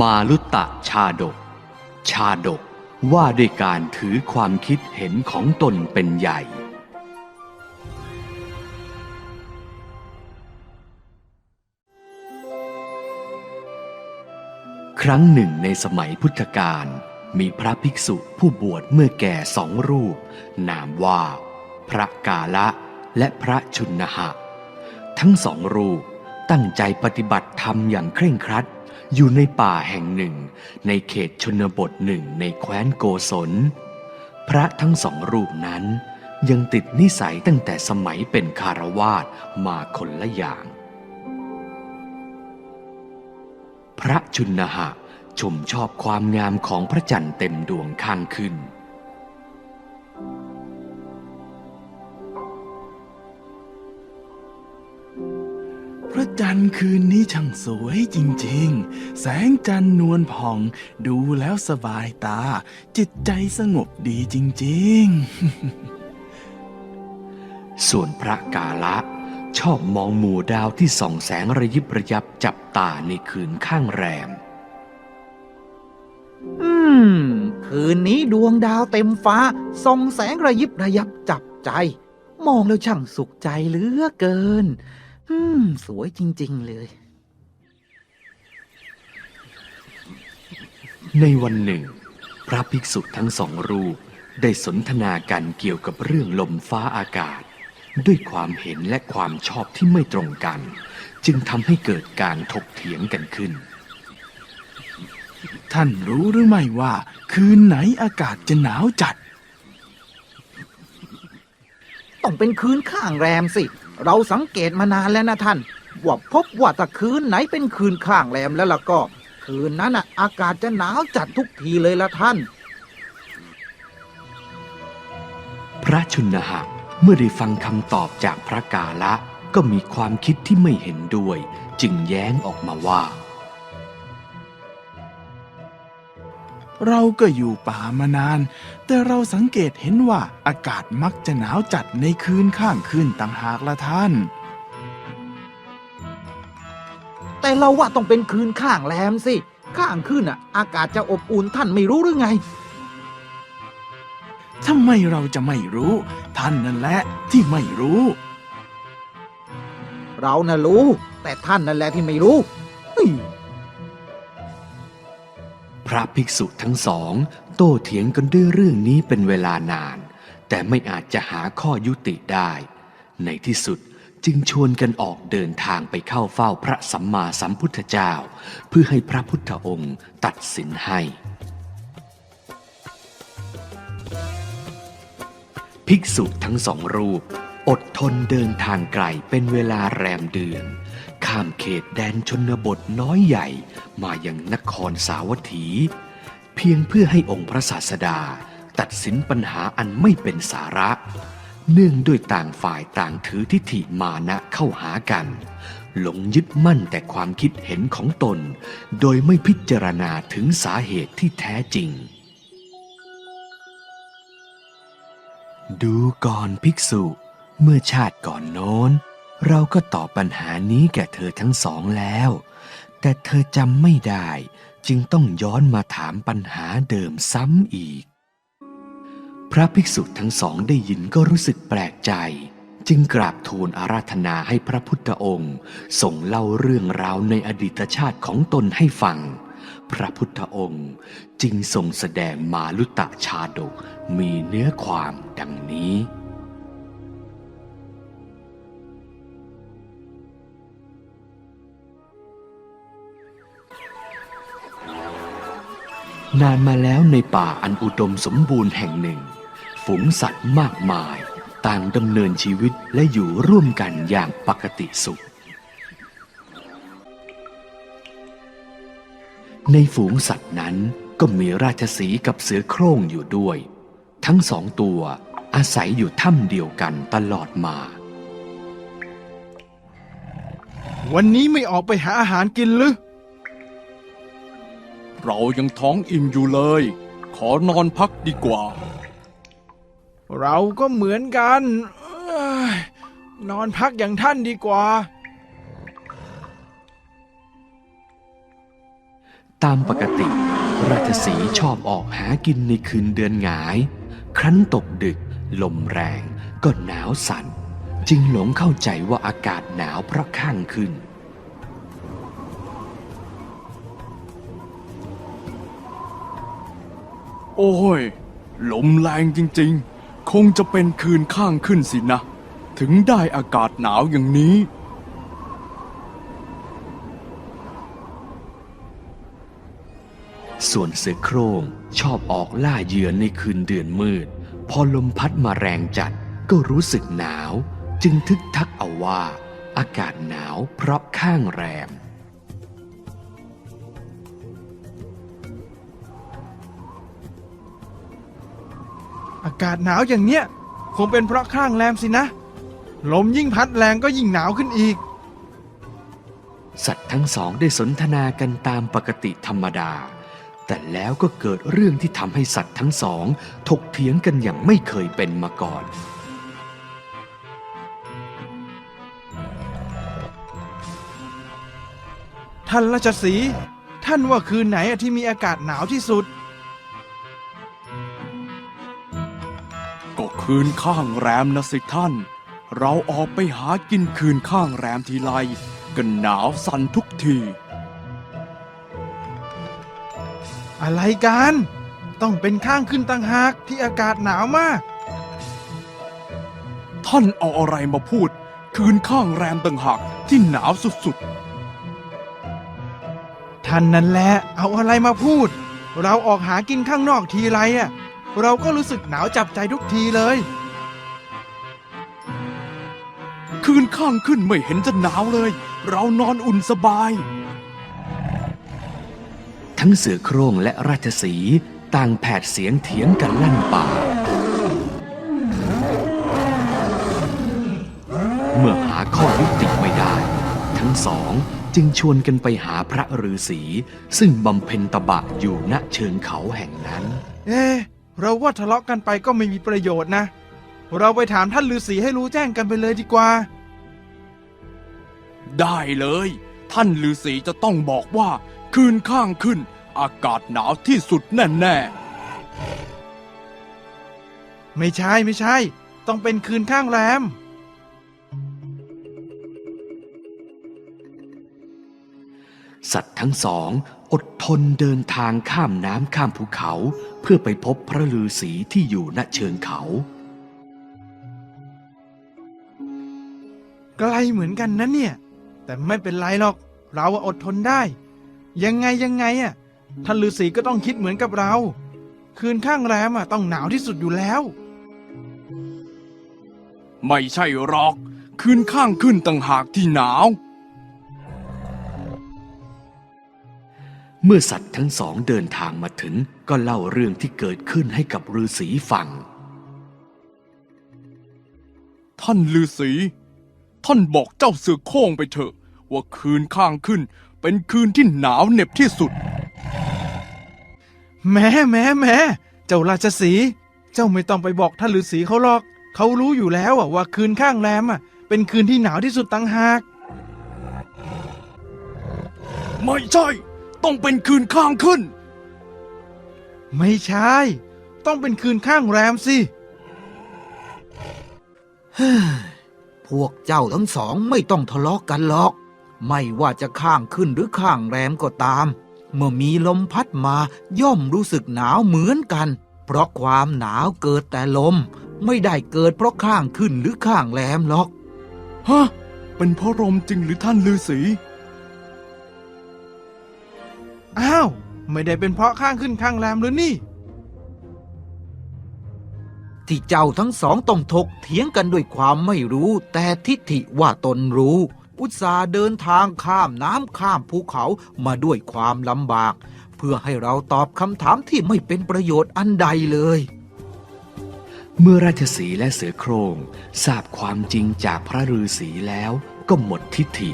มาลุตตะชาดก ชาดกว่าด้วยการถือความคิดเห็นของตนเป็นใหญ่ ครั้งหนึ่งในสมัยพุทธกาลมีพระภิกษุผู้บวชเมื่อแก่สองรูป นามว่า พระกาละและพระชุนหะ ทั้งสองรูปตั้งใจปฏิบัติธรรมอย่างเคร่งครัด อยู่ในป่าแห่งหนึ่ง ในเขตชนบทหนึ่งในแคว้นโกศล พระทั้งสองรูปนั้นยังติดนิสัยตั้งแต่สมัยเป็นคารวาสมาคนละอย่าง พระชุนหะชมชอบความงามของพระจันทร์เต็มดวงข้างขึ้น พระจันทร์คืนนี้ช่างสวยจริงๆ แสงจันทร์นวลผ่องดูแล้วสบายตา จิตใจสงบดีจริงๆ ส่วนพระกาละชอบมองหมู่ดาวที่ส่องแสงระยิบระยับจับตาในคืนข้างแรม อืม คืนนี้ดวงดาวเต็มฟ้าส่องแสงระยิบระยับจับใจ มองแล้วช่างสุขใจเหลือเกิน อืม สวยจริง ๆ เลย ในวันหนึ่ง พระภิกษุทั้งสองรูปได้สนทนากันเกี่ยวกับเรื่องลมฟ้าอากาศ ด้วยความเห็นและความชอบที่ไม่ตรงกัน จึงทำให้เกิดการถกเถียงกันขึ้นๆท่านรู้หรือไม่ว่า คืนไหนอากาศจะหนาวจัด ต้องเป็นคืนข้างแรมสิ เราสังเกตมานานแล้วนะท่าน ว่าพบว่าถ้าคืนไหนเป็นคืนข้างแรมแล้วล่ะก็ คืนนั้นน่ะ อากาศจะหนาวจัดทุกทีเลยละท่าน พระชุนหะเมื่อได้ฟังคำตอบจากพระกาละ ก็มีความคิดที่ไม่เห็นด้วย จึงแย้งออกมาว่า เราก็อยู่ป่ามานาน แต่เราสังเกตเห็นว่าอากาศมักจะหนาวจัดในคืนข้างคืนต่างหากละท่าน แต่เราว่าต้องเป็นคืนข้างแรมสิ ข้างคืนน่ะ อากาศจะอบอุ่นท่านไม่รู้หรือไงทำไมเราจะไม่รู้ ท่านนั่นแหละที่ไม่รู้ เราน่ะรู้ แต่ท่านนั่นแหละที่ไม่รู้เฮ้ยพ ระภิกษุทั้งสอง โต้เถียงกันด้วยเรื่องนี้เป็นเวลานาน แต่ไม่อาจจะหาข้อยุติได้ ในที่สุดจึงชวนกันออกเดินทางไปเข้าเฝ้าพระสัมมาสัมพุทธเจ้า เพื่อให้พระพุทธองค์ตัดสินให้ ภิกษุทั้งสองรูป อดทนเดินทางไกลเป็นเวลาแรมเดือน ข้ามเขตแดนชนบทน้อยใหญ่มายังนครสาวัตถี เพียงเพื่อให้องค์พระศาสดา ตัดสินปัญหาอันไม่เป็นสาระ เนื่องด้วยต่างฝ่ายต่างถือทิฏฐิมานะเข้าหากัน หลงยึดมั่นแต่ความคิดเห็นของตน โดยไม่พิจารณาถึงสาเหตุที่แท้จริงดูก่อนภิกษุ เมื่อชาติก่อนโน้น เราก็ตอบปัญหานี้แก่เธอทั้งสองแล้ว แต่เธอจำไม่ได้ จึงต้องย้อนมาถามปัญหาเดิมซ้ำอีก พระภิกษุทั้งสองได้ยินก็รู้สึกแปลกใจ จึงกราบทูลอาราธนาให้พระพุทธองค์ส่งเล่าเรื่องราวในอดีตชาติของตนให้ฟังพระพุทธองค์จึงทรงแสดงมาลุตะชาดกมีเนื้อความดังนี้ นานมาแล้วในป่าอันอุดมสมบูรณ์แห่งหนึ่ง ฝูงสัตว์มากมาย ต่างดำเนินชีวิตและอยู่ร่วมกันอย่างปกติสุข ในฝูงสัตว์นั้นก็มีราชสีกับเสือโคร่งอยู่ด้วย ทั้งสองตัวอาศัยอยู่ถ้ำเดียวกันตลอดมา วันนี้ไม่ออกไปหาอาหารกินหรือ เรายังท้องอิ่มอยู่เลย ขอนอนพักดีกว่า เราก็เหมือนกันเอ้ยนอนพักอย่างท่านดีกว่า ตามปกติ ราชสีห์ชอบออกหากินในคืนเดือนหงาย ครั้นตกดึก ลมแรงก็หนาวสั่น จึงหลงเข้าใจว่าอากาศหนาวเพราะข้างขึ้น โอ้ยลมแรงจริงๆ คงจะเป็นคืนข้างขึ้นสินะ ถึงได้อากาศหนาวอย่างนี้ ส่วนเสือโคร่งชอบออกล่าเหยื่อในคืนเดือนมืด พอลมพัดมาแรงจัดก็รู้สึกหนาว จึงทึกทักเอาว่า อากาศหนาวเพราะข้างแรมากาศหนาวอย่างเนี้ยคงเป็นเพราะข้างแรมสินะ ลมยิ่งพัดแรงก็ยิ่งหนาวขึ้นอีก สัตว์ทั้งสองได้สนทนากันตามปกติธรรมดา แต่แล้วก็เกิดเรื่องที่ทำให้สัตว์ทั้งสอง ถกเถียงกันอย่างไม่เคยเป็นมาก่อนท่านราชสีห์ท่านว่าคืนไหนอะที่มีอากาศหนาวที่สุด คืนข้างแรมนะสิท่าน เราออกไปหากินคืนข้างแรมทีไรก็หนาวสั่นทุกที อะไรกัน ต้องเป็นข้างขึ้นตั้งหากที่อากาศหนาวมาก ท่านเอาอะไรมาพูด คืนข้างแรมต่างหากที่หนาวสุดท่านนั่นแหละเอาอะไรมาพูด เราออกหากินข้างนอกทีไรอะ เราก็รู้สึกหนาวจับใจทุกทีเลยๆคืนข้างขึ้นไม่เห็นจะหนาวเลย เรานอนอุ่นสบาย ทั้งเสือโคร่งและราชสีห์ต่างแผดเสียงเถียงกันลั่นป่า เมื่อหาข้อยุติไม่ได้ ทั้งสองจึงชวนกันไปหาพระฤาษีซึ่งบำเพ็ญตบะอยู่ณเชิงเขาแห่งนั้น เอ๊ะ เราว่าทะเลาะกันไปก็ไม่มีประโยชน์นะ เราไปถามท่านฤาษีให้รู้แจ้งกันไปเลยดีกว่า ได้เลย ท่านฤาษีจะต้องบอกว่า คืนข้างขึ้น อากาศหนาวที่สุดแน่ๆ ไม่ใช่ไม่ใช่ ต้องเป็นคืนข้างแรม สัตว์ทั้งสองอดทนเดินทางข้ามน้ำข้ามภูเขาเพื่อไปพบพระฤาษีที่อยู่ณเชิงเขา ไกลเหมือนกันนะเนี่ย แต่ไม่เป็นไรหรอก เราอะอดทนได้ ยังไงยังไงอะท่านฤาษีก็ต้องคิดเหมือนกับเรา คืนข้างแรมอะต้องหนาวที่สุดอยู่แล้ว ไม่ใช่หรอก คืนข้างขึ้นต่างหากที่หนาว เมื่อสัตว์ทั้งสองเดินทางมาถึงก็เล่าเรื่องที่เกิดขึ้นให้กับฤาษีฟัง ท่านฤาษี ท่านบอกเจ้าเสือโคร่งไปเถอะ ว่าคืนข้างขึ้น เป็นคืนที่หนาวเหน็บที่สุดแม้แม้แม้เจ้าราชสีห์เจ้าไม่ต้องไปบอกท่านฤาษีเขาหรอก เขารู้อยู่แล้วอะว่าคืนข้างแรมอะเป็นคืนที่หนาวที่สุดตั้งหาก ไม่ใช่ ต้องเป็นคืนข้างขึ้น ไม่ใช่ ต้องเป็นคืนข้างแรมสิ พวกเจ้าทั้งสองไม่ต้องทะเลาะกันหรอก ไม่ว่าจะข้างขึ้นหรือข้างแรมก็ตาม เมื่อมีลมพัดมาย่อมรู้สึกหนาวเหมือนกัน เพราะความหนาวเกิดแต่ลม ไม่ได้เกิดเพราะข้างขึ้นหรือข้างแรมหรอก ฮะ เป็นเพราะลมจริงหรือท่านฤาษี อ้าว ไม่ได้เป็นเพราะข้างขึ้นข้างแรมหรือนี่ ที่เจ้าทั้งสองต้องถกเถียงกันด้วยความไม่รู้ แต่ทิฏฐิว่าตนรู้ อุตสาห์เดินทางข้ามน้ำข้ามภูเขามาด้วยความลำบาก เพื่อให้เราตอบคำถามที่ไม่เป็นประโยชน์อันใดเลยเมื่อราชสีห์และเสือโคร่งทราบความจริงจากพระฤาษีแล้วก็หมดทิฐิ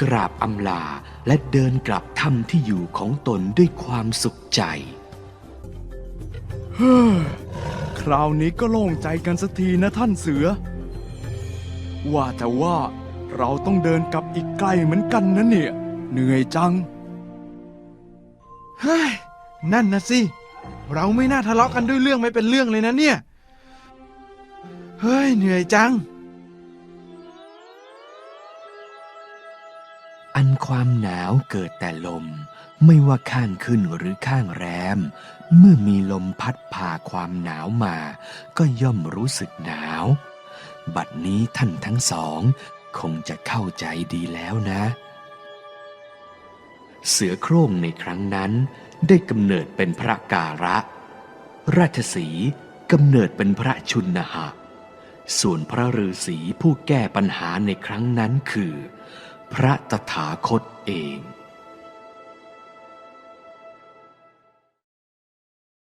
กราบอำลาและเดินกลับถ้ำที่อยู่ของตนด้วยความสุขใจ เฮ้อคราวนี้ก็โล่งใจกันสักทีนะท่านเสือ ว่าแต่ว่าเราต้องเดินกลับอีกไกลเหมือนกันนะเนี่ย เหนื่อยจัง เฮ้ย นั่นนะสิ เราไม่น่าทะเลาะกันด้วยเรื่องไม่เป็นเรื่องเลยนะเนี่ย เฮ้ย เหนื่อยจัง ความหนาวเกิดแต่ลม ไม่ว่าข้างขึ้นหรือข้างแรม เมื่อมีลมพัดพาความหนาวมา ก็ย่อมรู้สึกหนาว บัดนี้ท่านทั้งสอง คงจะเข้าใจดีแล้วนะ เสือโคร่งในครั้งนั้น ได้กำเนิดเป็นพระการะ ราชสีกำเนิดเป็นพระชุนหะส่วนพระฤาษีผู้แก้ปัญหาในครั้งนั้นคือ พระตถาคตเอง